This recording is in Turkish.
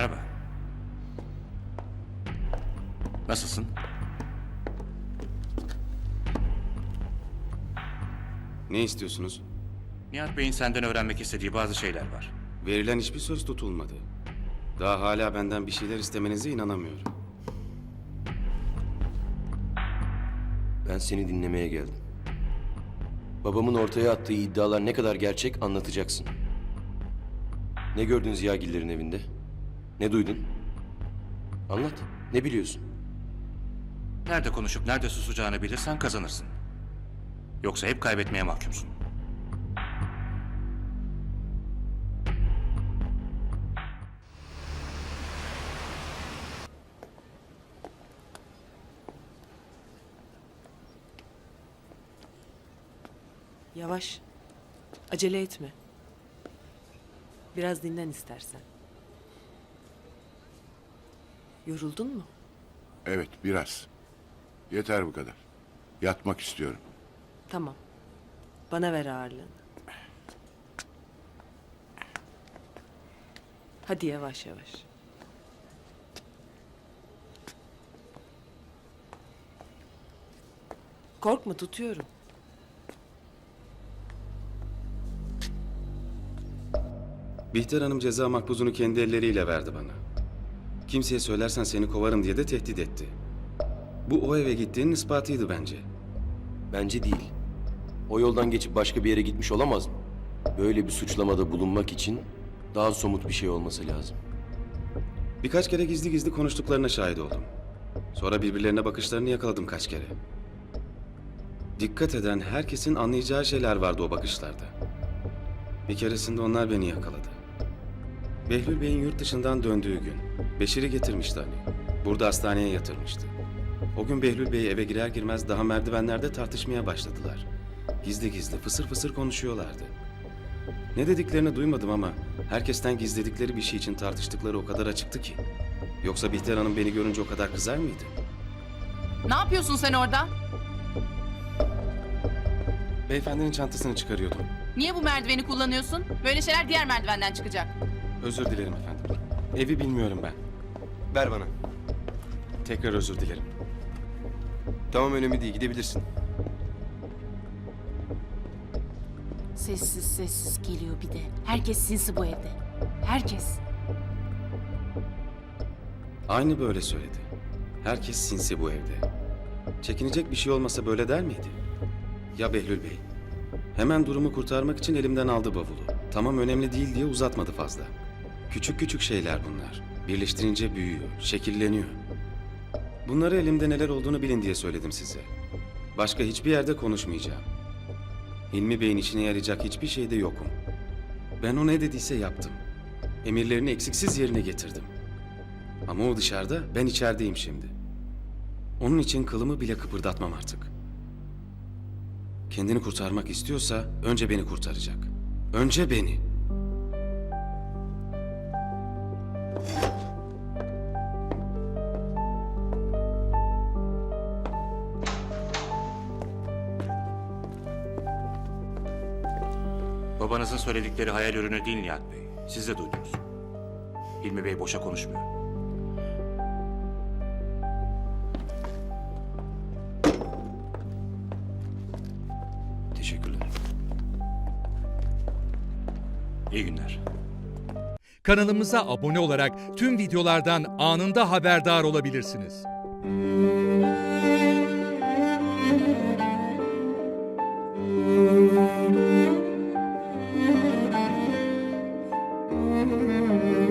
Merhaba. Nasılsın? Ne istiyorsunuz? Nihat Bey'in senden öğrenmek istediği bazı şeyler var. Verilen hiçbir söz tutulmadı. Daha hala benden bir şeyler istemenize inanamıyorum. Ben seni dinlemeye geldim. Babamın ortaya attığı iddialar ne kadar gerçek anlatacaksın. Ne gördün Ziyagillerin evinde? Ne duydun? Anlat. Ne biliyorsun? Nerede konuşup nerede susacağını bilirsen kazanırsın. Yoksa hep kaybetmeye mahkumsun. Yavaş. Acele etme. Biraz dinlen istersen. Yoruldun mu? Evet biraz. Yeter bu kadar. Yatmak istiyorum. Tamam. Bana ver ağırlığını. Hadi yavaş yavaş. Korkma tutuyorum. Bihter Hanım ceza makbuzunu kendi elleriyle verdi bana. Kimseye söylersen seni kovarım diye de tehdit etti. Bu o eve gittiğinin ispatıydı bence. Bence değil. O yoldan geçip başka bir yere gitmiş olamaz mı? Böyle bir suçlamada bulunmak için daha somut bir şey olması lazım. Birkaç kere gizli gizli konuştuklarına şahit oldum. Sonra birbirlerine bakışlarını yakaladım kaç kere. Dikkat eden herkesin anlayacağı şeyler vardı o bakışlarda. Bir keresinde onlar beni yakaladı. Behlül Bey'in yurt dışından döndüğü gün Beşir'i getirmişti hani. Burada hastaneye yatırmıştı. O gün Behlül Bey eve girer girmez daha merdivenlerde tartışmaya başladılar. Gizli gizli fısır fısır konuşuyorlardı. Ne dediklerini duymadım ama herkesten gizledikleri bir şey için tartıştıkları o kadar açıktı ki. Yoksa Bihter Hanım beni görünce o kadar kızar mıydı? Ne yapıyorsun sen orada? Beyefendinin çantasını çıkarıyordum. Niye bu merdiveni kullanıyorsun? Böyle şeyler diğer merdivenden çıkacak. Özür dilerim efendim. Evi bilmiyorum ben. Ver bana. Tekrar özür dilerim. Tamam önemli değil gidebilirsin. Sessiz sessiz geliyor bir de. Herkes sinsi bu evde. Herkes. Aynı böyle söyledi. Herkes sinsi bu evde. Çekinecek bir şey olmasa böyle der miydi? Ya Behlül Bey? Hemen durumu kurtarmak için elimden aldı bavulu. Tamam önemli değil diye uzatmadı fazla. Küçük küçük şeyler bunlar. Birleştirince büyüyor, şekilleniyor. Bunları elimde neler olduğunu bilin diye söyledim size. Başka hiçbir yerde konuşmayacağım. Hilmi Bey'in işine yarayacak hiçbir şeyde yokum. Ben o ne dediyse yaptım. Emirlerini eksiksiz yerine getirdim. Ama o dışarıda, ben içerideyim şimdi. Onun için kılımı bile kıpırdatmam artık. Kendini kurtarmak istiyorsa önce beni kurtaracak. Önce beni. Babanızın söyledikleri hayal ürünü değil Nihat Bey. Siz de duydunuz. Hilmi Bey boşa konuşmuyor. Teşekkürler. İyi günler. Kanalımıza abone olarak tüm videolardan anında haberdar olabilirsiniz. Mm-hmm.